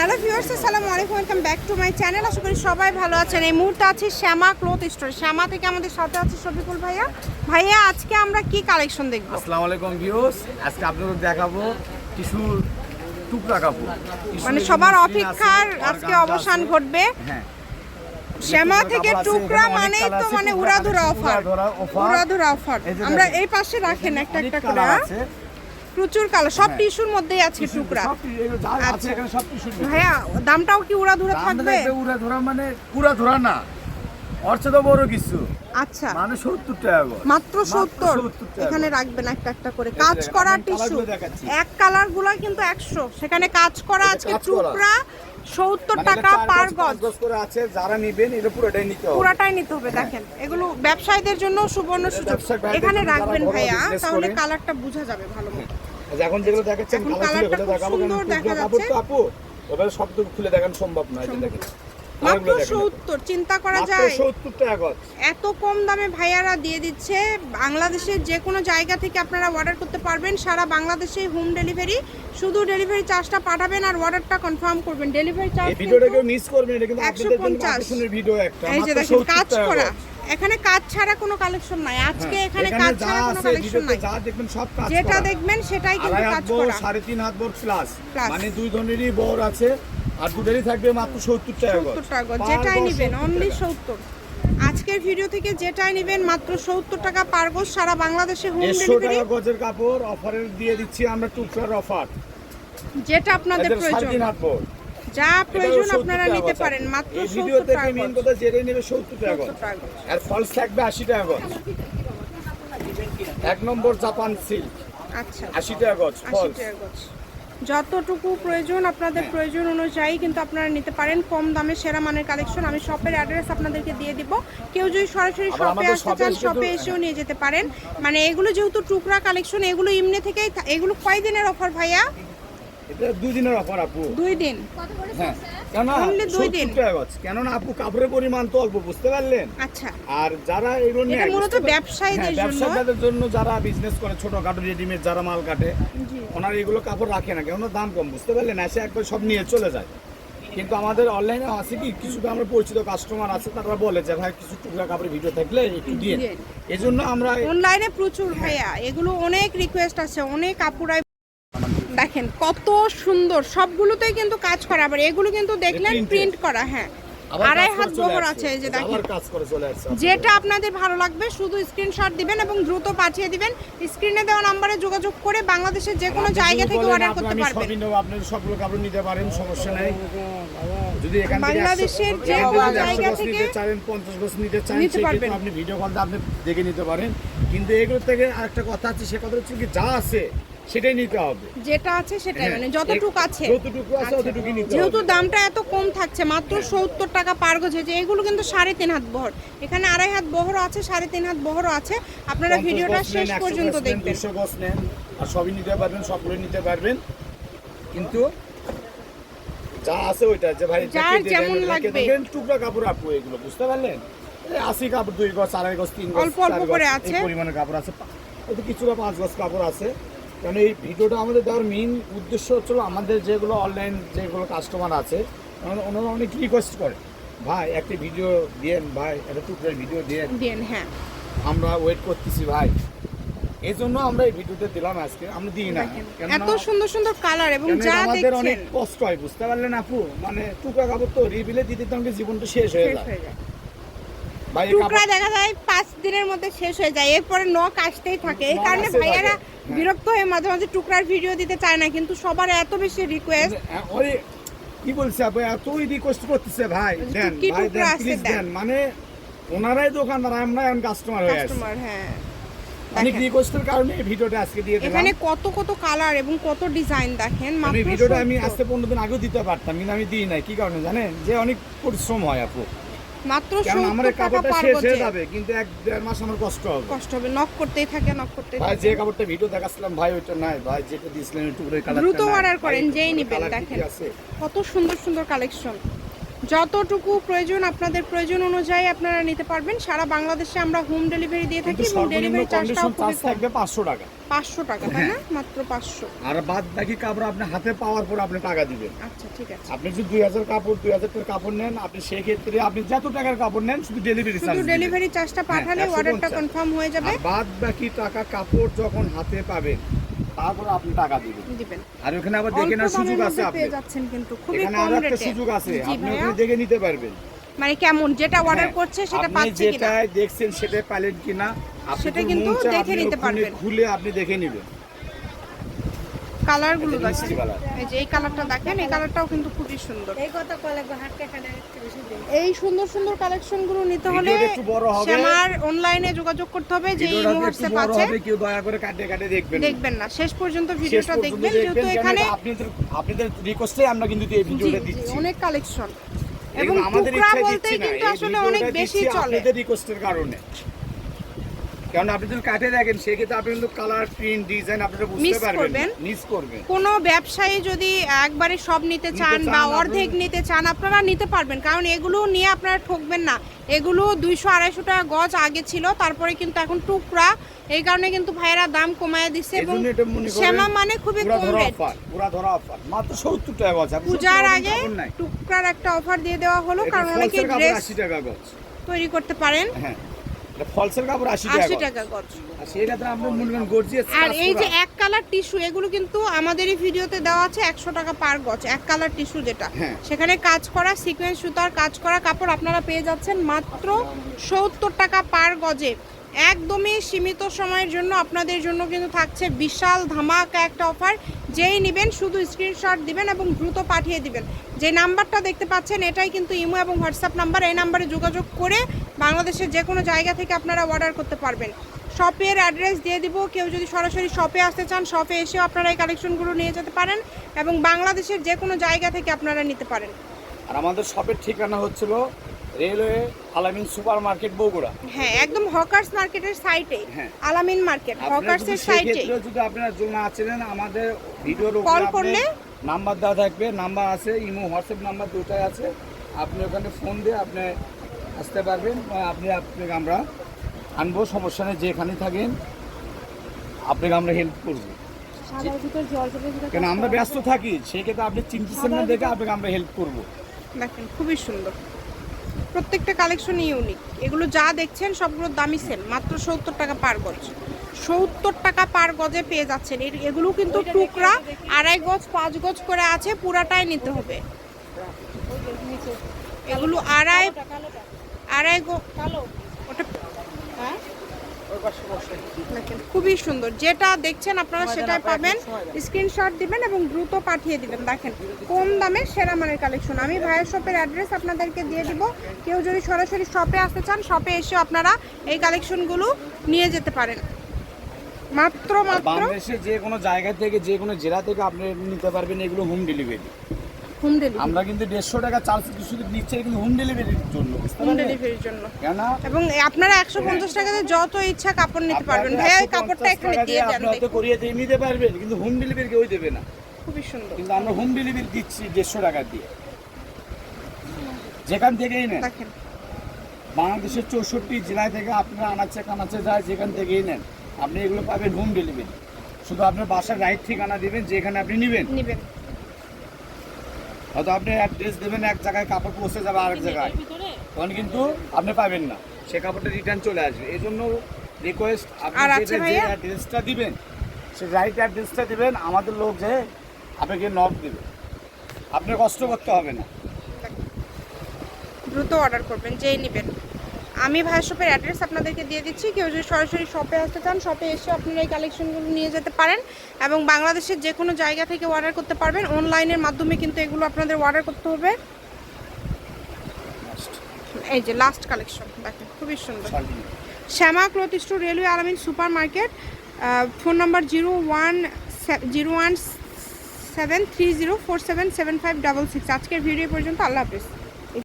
Hello viewers আসসালামু আলাইকুম welcome back to my channel. আশা করি সবাই ভালো আছেন। এই মুহূর্তে আছি শ্যামা ক্লথ স্টোর। শ্যামা থেকে আমাদের সাথে আছে শফিকুল ভাইয়া। ভাইয়া আজকে আমরা কি কালেকশন দেখব? আসসালামু আলাইকুম ভিউস আজকে আপনাদের দেখাবো টিস্যুর টুকরা কাপড়। মানে সবার অপেক্ষার আজকে অবসান ঘটবে। হ্যাঁ। শ্যামা থেকে টুকরা মানেই তো মানে উড়াধুরা অফার। উড়াধুরা অফার। আমরা এই পাশে রাখেন একটা একটা করে। প্রচুর কালো সব হ্যাঁ। টিস্যুর মধ্যেই আছে টুকরা আচ্ছা। এখানে সব টিস্যুর ভাইয়া দামটাও কি উড়াধুরা ধরা থাকবে দেখবে উড়া ধরা মানে পুরা ধরা না তো বড় কিছু। আচ্ছা। মানে টাকা মাত্র সত্তর? 70 এখানে রাখবেন একটা একটা করে। কাজ করা টিস্যু। এক কালারগুলো কিন্তু একশো। সেখানে কাজ করা আজকে মানে টাকা পার গজ, করে আছে। যারা নিবেন এটা পুরোটাই নিতে হবে। পুরাটাই নিতে হবে দেখেন। এগুলো ব্যবসায়ীদের জন্য সুবর্ণ সুযোগ। এখানে রাখবেন ভাইয়া তাহলে কালারটা বোঝা যাবে ভালো মতো। এখন যেগুলো দেখাচ্ছেন কালারটা খুলে খুলে খুব সুন্দর দেখা যাচ্ছে। আপু এবারে সব তো খুলে দেখানো সম্ভব নয় দেখেন। মাত্র সত্তর চিন্তা করা যায়। 70 টাকা গজ। এত কম দামে ভাইয়ারা দিয়ে দিচ্ছে। বাংলাদেশের যে কোনো জায়গা থেকে আপনারা অর্ডার করতে পারবেন। সারা বাংলাদেশে হোম ডেলিভারি শুধু ডেলিভারি চার্জটা পাঠাবেন আর অর্ডারটা কনফার্ম করবেন। ডেলিভারি চার্জ ভিডিওটা কেউ মিস করবেন এটা কিন্তু আপনাদের জন্য 150 ভিডিও একটা। এই যে দেখেন কাজ করা। এখানে কাজ ছাড়া কোনো কালেকশন নাই। আজকে হ্যাঁ, এখানে কাজ ছাড়া কোনো কালেকশন নাই। যা দেখবেন সব কাজ যেটা দেখবেন সেটাই কিন্তু কাজ করা। সাড়ে তিন হাত বোর প্লাস মানে দুই ধরনেরই বোর আছে। আর দুটারই থাকবে মাত্র সত্তর টাকা সত্তর টাকা যেটাই নেবেন অনলি সত্তর। আজকের ভিডিও থেকে যেটাই নেবেন মাত্র সত্তর টাকা পার গোজ সারা বাংলাদেশে হোম ডেলিভারি টাকা গজের কাপড় অফারের দিয়ে দিচ্ছি আমরা টুকরার অফার যেটা আপনাদের প্রয়োজন। যা প্রয়োজন 70 আপনারা নিতে পারেন মাত্র এই ভিডিও সত্তর থেকে টাকা মেন কথা যেটাই নেবে সত্তর টাকা 70 টাকা আর ফলস থাকবে আশি টাকা গজ। এক নম্বর জাপান সিল্ক আচ্ছা। আশি টাকা গজ ফলস টাকা গজ। যতটুকু প্রয়োজন আপনাদের হ্যাঁ। প্রয়োজন অনুযায়ী কিন্তু আপনারা নিতে পারেন। কম দামে সেরা মানের কালেকশন আমি শপের অ্যাড্রেস আপনাদেরকে দিয়ে দিব। কেউ যদি সরাসরি শপে আসতে চান শপে এসেও নিয়ে যেতে পারেন। মানে এগুলো যেহেতু টুকরা কালেকশন এগুলো ইমনে থেকেই এগুলো কয় দিনের অফার ভাইয়া? এটা দুই দিনের অফার আপু। দুই দিন? হ্যাঁ। দুই দিন। কেননা আপু কাপড়ের পরিমাণ তো অল্প বুঝতে পারলেন? আচ্ছা। আর যারা এগুলো এটা মূলত ব্যবসায়ীদের হ্যাঁ, জন্য। ব্যবসায়ীদের জন্য যারা বিজনেস করে রেডিমেড যারা মাল কাটে ওনারা এগুলো কাপড় রাখে না কেন দাম কম বুঝতে পারলেন? এসে একবার সব নিয়ে চলে যায়। কিন্তু আমাদের অনলাইনে আছে কি কিছু আমরা পরিচিত কাস্টমার আছে তারা বলে যে ভাই কিছু টুকরা কাপড়ের ভিডিও থাকলে একটু দিয়ে দিন। এই জন্য আমরা অনলাইনে প্রচুর ভাইয়া। এগুলো অনেক রিকোয়েস্ট আছে অনেক আপুরাই দেখেন কত সুন্দর সবগুলোতেই কিন্তু কাজ করা আবার এগুলো কিন্তু দেখলেন প্রিন্ট করা হ্যাঁ। আড়াই হাত বহর আছে এই যে দেখেন। আবার কাজ করে চলে আসছে যেটা আপনাদের ভালো লাগবে শুধু স্ক্রিনশট দিবেন এবং দ্রুত পাঠিয়ে দিবেন। স্ক্রিনে দেওয়া নম্বরে যোগাযোগ করে বাংলাদেশের যে কোনো জায়গা থেকে অর্ডার করতে পারবেন। সবই নেব, আপনি সবগুলো কাপড় নিতে পারেন সমস্যা নেই। যদি এখান থেকে বাংলাদেশের যে কোনো জায়গা থেকে চান পঞ্চাশ গজ নিতে চান সেক্ষেত্রে। আপনি ভিডিও কল আপনি দেখে নিতে পারেন। কিন্তু এগুলোর থেকে আরেকটা কথা আছে সে কথা হচ্ছে কি যা আছে সেটাই নিতে হবে। যেটা আছে সেটাই হ্যাঁ, মানে যতটুকু আছে। যতটুকু আছে আচ্ছা। ততটুকুই নিতে যেহেতু দামটা এত কম থাকছে মাত্র সত্তর টাকা পার গজ হয়েছে এগুলো কিন্তু সাড়ে তিন হাত বহর। এখানে আড়াই হাত বহরও আছে সাড়ে তিন হাত বহরও আছে। আপনারা 50 ভিডিওটা শেষ পর্যন্ত দেখবেন। 200 গজ নেন আর সবই নিতে পারবেন সবগুলো নিতে পারবেন। কিন্তু যা আছে ওইটা যে ভাই যার যেমন লাগবে। টুকরা কাপড় আপু এগুলো বুঝতে পারলেন? আশি কাপড় দুই গজ আড়াই গজ তিন গজ অল্প অল্প করে আছে। পরিমাণে কাপড় আছে। এতে কিছুটা পাঁচ গজ কাপড় আছে কারণ এই ভিডিওটা আমাদের দেওয়ার মেইন উদ্দেশ্য হচ্ছিল আমাদের যেগুলো অনলাইন যেগুলো কাস্টমার আছে ওনারা- অনেক রিকোয়েস্ট করে। ভাই একটা ভিডিও দিয়েন ভাই একটা টুকরার ভিডিও দিয়েন দেন হ্যাঁ। আমরা ওয়েট করতেছি ভাই। এই জন্য আমরা এই ভিডিওতে দিলাম আজকে। আমরা দিই না। এত সুন্দর সুন্দর কালার এবং যা আমাদের অনেক কষ্ট হয় বুঝতে পারলেন আপু? মানে টুকরা কাপড় তো রিবিলে দিতে তো আমাকে জীবনটা শেষ হয়ে যায়। টুকরা দেখা যায় পাঁচ দিনের মধ্যে শেষ হয়ে যায়। এরপরে নখ আসতেই থাকে। এই কারণে ভাইয়ারা হ্যাঁ। বিরক্ত হয়ে মাঝে মাঝে টুকরার ভিডিও দিতে চায় না কিন্তু সবার এত বেশি রিকোয়েস্ট মানে, কি বলছে এতই রিকোয়েস্ট করতেছে ভাই। দেন ভাই দেন প্লিজ দেন। মানে ওনারাই দোকানদার আমরা এখন কাস্টমার হয়ে আছি কাস্টমার হ্যাঁ। অনেক রিকোয়েস্টের কারণে এই ভিডিওটা আজকে দিয়ে দিলাম। এখানে কত কত কালার এবং কত ডিজাইন দেখেন আমি ভিডিওটা আমি আজকে পনেরো দিন আগেও দিতে পারতাম কিন্তু আমি দিই নাই। কি কারণে জানেন? যে অনেক পরিশ্রম হয় আপু। মাত্র আমার এই 70 কাপড়টা শেষ হয়ে যাবে কিন্তু এক দেড় মাস আমার কষ্ট হবে। কষ্ট হবে নক করতেই থাকে নক করতেই ভাই যে কাপড়টা ভিডিও দেখাচ্ছিলাম ভাই ওইটা নাই। ভাই যেটা দিয়েছিলেন একটু করে কালার দ্রুত অর্ডার করেন, যেই নিবেন, দেখেন। কত সুন্দর সুন্দর কালেকশন যতটুকু প্রয়োজন আপনাদের প্রয়োজন অনুযায়ী আপনারা নিতে পারবেন। সারা বাংলাদেশে আমরা হোম ডেলিভারি দিয়ে থাকি এবং ডেলিভারি চার্জটাও চার্জ থাকবে পাঁচশো টাকা। পাঁচশো টাকা তাই হ্যাঁ। না মাত্র পাঁচশো। আর বাদ বাকি কাপড় আপনি হাতে পাওয়ার পর আপনি টাকা দিবেন। আচ্ছা ঠিক আছে। আপনি যদি দুই হাজার কাপড় দুই হাজার টাকার কাপড় নেন আপনি সেই ক্ষেত্রে আপনি যত টাকার কাপড় নেন শুধু ডেলিভারি চার্জ শুধু ডেলিভারি চার্জটা পাঠালে একশো অর্ডারটা কনফার্ম হয়ে যাবে। বাদ বাকি টাকা কাপড় যখন হাতে পাবেন তারপর আপনি টাকা দিবেন। আর ওখানে আবার দেখে নেওয়ার সুযোগ আছে আপনি। যাচ্ছেন কিন্তু খুবই কম রেটে। সুযোগ আছে। আপনি ওখানে দেখে নিতে পারবেন। মানে কেমন? যেটা অর্ডার হ্যাঁ, করছে সেটা আপনি পাচ্ছে কিনা? যেটা দেখছেন সেটা পাইলেন কিনা সেটা কিন্তু দেখে নিতে পারবেন। খুলে আপনি দেখে নেবেন। কালারগুলো দেখেন। কালার। এই যে এই কালারটা দেখেন এই কালারটাও কিন্তু খুবই সুন্দর। এই এই সুন্দর সুন্দর কালেকশনগুলো নিতে হলে। শ্যামার অনলাইনে যোগাযোগ করতে হবে যে একটু হোয়াটসঅ্যাপ আছে। কেউ দয়া করে কাটে কাটে দেখবেন দেখবেন না। শেষ পর্যন্ত ভিডিওটা দেখবেন যেহেতু এখানে আপনাদের আপনাদের রিকোয়েস্টে আমরা কিন্তু এই ভিডিওটা দিচ্ছি। অনেক কালেকশন এবং আমাদের দিচ্ছি কিন্তু আসলে অনেক বেশি চলে। আপনাদের রিকোয়েস্টের কারণে। কারণ আপনি যদি কাটে দেখেন সেক্ষেত্রে আপনি কিন্তু কালার প্রিন্ট ডিজাইন আপনারা বুঝতে পারবেন করবেন। মিস করবেন। কোনো ব্যবসায়ী যদি একবারে সব নিতে চান বা অর্ধেক নিতে চান আপনারা নিতে পারবেন। কারণ এগুলো নিয়ে আপনারা ঠকবেন না। এগুলো দুইশো আড়াইশো টাকা গজ আগে ছিল তারপরে কিন্তু এখন টুকরা। এই কারণে কিন্তু ভাইয়েরা দাম কমায় দিচ্ছে এবং শ্যামা মানে খুবই কম রেট অফার পুরা ধরা অফার মাত্র 70 টাকা গজ পূজার আগে টুকরার একটা অফার দিয়ে দেওয়া হলো কারণ অনেকে ড্রেস 80 টাকা গজ। তৈরি করতে পারেন। হ্যাঁ। ফলসের কাপড় 80 টাকা আশি গজ। টাকা গজ আর সেটাতে আমরা গর্জিয়াস আর এই যে এক কালার টিস্যু এগুলো কিন্তু আমাদের এই ভিডিওতে দেওয়া আছে একশো টাকা পার গজ এক কালার টিস্যু যেটা। হ্যাঁ। সেখানে কাজ করা সিকোয়েন্স সুতার কাজ করা কাপড় আপনারা পেয়ে যাচ্ছেন মাত্র সত্তর টাকা পার গজে। একদমই সীমিত সময়ের জন্য আপনাদের জন্য কিন্তু থাকছে বিশাল ধামাকা একটা অফার যেই নেবেন শুধু স্ক্রিনশট দিবেন এবং দ্রুত পাঠিয়ে দিবেন। যে নাম্বারটা দেখতে পাচ্ছেন এটাই কিন্তু ইমো এবং হোয়াটসঅ্যাপ নাম্বার। এই নাম্বারে যোগাযোগ করে বাংলাদেশের যে কোনো জায়গা থেকে আপনারা অর্ডার করতে পারবেন। শপের অ্যাড্রেস দিয়ে দিব। কেউ যদি সরাসরি শপে আসতে চান শপে এসেও আপনারা এই কালেকশনগুলো নিয়ে যেতে পারেন এবং বাংলাদেশের যে কোনো জায়গা থেকে আপনারা নিতে পারেন। আর আমাদের শপের ঠিকানা হচ্ছিল railway Alamin super market Bogura. হ্যাঁ একদম হকার্স মার্কেটের সাইটে হ্যাঁ। আলামিন মার্কেট হকার্সের সেই সাইটে যদি আপনারা জন্য আছেন আমাদের ভিডিওর উপরে করলে? নাম্বার দেওয়া থাকবে নাম্বার আছে ইমো হোয়াটসঅ্যাপ নাম্বার দুটাই আছে। আপনি ওখানে ফোন দিয়ে আপনি আসতে পারবেন আপনি আপনাকে আমরা আনব সমস্যা নেই যেখানে থাকেন আপনাকে আমরা হেল্প করব। কেন আমরা ব্যস্ত থাকি সেক্ষেত্রে আপনি চিন্তিছেন না দেখে আপনাকে আমরা হেল্প করব। দেখেন খুবই সুন্দর। প্রত্যেকটা কালেকশন ইউনিক এগুলো যা দেখছেন সবগুলোর দামই সেম মাত্র সত্তর টাকা পার গজ। সত্তর টাকা পার গজে পেয়ে যাচ্ছেন। এগুলো কিন্তু টুকরা আড়াই গজ পাঁচ গজ করে আছে পুরাটাই নিতে হবে। এগুলো আড়াই আড়াই কালো। ওটা হ্যাঁ? খুবই সুন্দর। যেটা দেখছেন আপনারা সেটাই পাবেন। স্ক্রিনশট দিবেন এবং দ্রুত পাঠিয়ে দিবেন। দেখেন কম দামে সেরা মানের কালেকশন। আমি ভাইয়ের শপের অ্যাড্রেস আপনাদেরকে দিয়ে দিব। কেউ যদি সরাসরি শপে আসতে চান শপে এসে আপনারা এই কালেকশনগুলো নিয়ে যেতে পারেন। মাত্র মাত্র? বাংলাদেশের যে কোনো জায়গা থেকে যে কোনো জেলা থেকে আপনি নিতে পারবেন এগুলো হোম ডেলিভারি হোম ডেলিভারি আমরা কিন্তু দেড়শো টাকা চার্জ শুধু নিচ্ছে কিন্তু হোম ডেলিভারির জন্য হোম ডেলিভারির জন্য। কেন এবং আপনারা একশো পঞ্চাশ টাকাতে যত ইচ্ছা কাপড় নিতে পারবেন। ভাইয়া এই 150 কাপড়টা এখানে দিয়ে দিয়ে যান আপনি করিয়ে দিয়ে নিতে পারবেন কিন্তু হোম ডেলিভারি কেউ দেবে না। খুবই সুন্দর। কিন্তু আমরা হোম ডেলিভারি দিচ্ছি দেড়শো টাকা দিয়ে। যেখান থেকেই নেন। বাংলাদেশের চৌষট্টি জেলায় থেকে আপনারা আনাচে কানাচে যায় যেখান থেকেই নেন। আপনি এগুলো পাবেন হোম ডেলিভারি শুধু আপনার বাসার রাইট ঠিকানা দিবেন যেখানে আপনি নেবেন। নিবেন। হয়তো আপনি অ্যাড্রেস দেবেন এক জায়গায় কাপড় পৌঁছে যাবে আরেক জায়গায়। তখন কিন্তু আপনি পাবেন না। সে কাপড়টা রিটার্ন চলে আসবে। এই জন্য রিকোয়েস্ট আপনি যে অ্যাড্রেসটা দিবেন সে রাইট অ্যাড্রেসটা দিবেন আমাদের লোক যে আপনাকে নক দেবে। আপনার কষ্ট করতে হবে না। দ্রুত অর্ডার করবেন যেই নেবেন। আমি ভাই শপের অ্যাড্রেস আপনাদেরকে দিয়ে দিচ্ছি। কেউ যদি সরাসরি শপে আসতে চান শপে এসে আপনারা এই কালেকশনগুলো নিয়ে যেতে পারেন এবং বাংলাদেশের যে কোনো জায়গা থেকে অর্ডার করতে পারবেন। অনলাইনের মাধ্যমে কিন্তু এগুলো আপনাদের অর্ডার করতে হবে। এই যে লাস্ট কালেকশন দেখেন খুবই সুন্দর। Shyama cloth store railway Alamin super market phone number zero one zero one seven three zero four seven seven five double six আজকের ভিডিও পর্যন্ত আল্লাহ হাফিজ।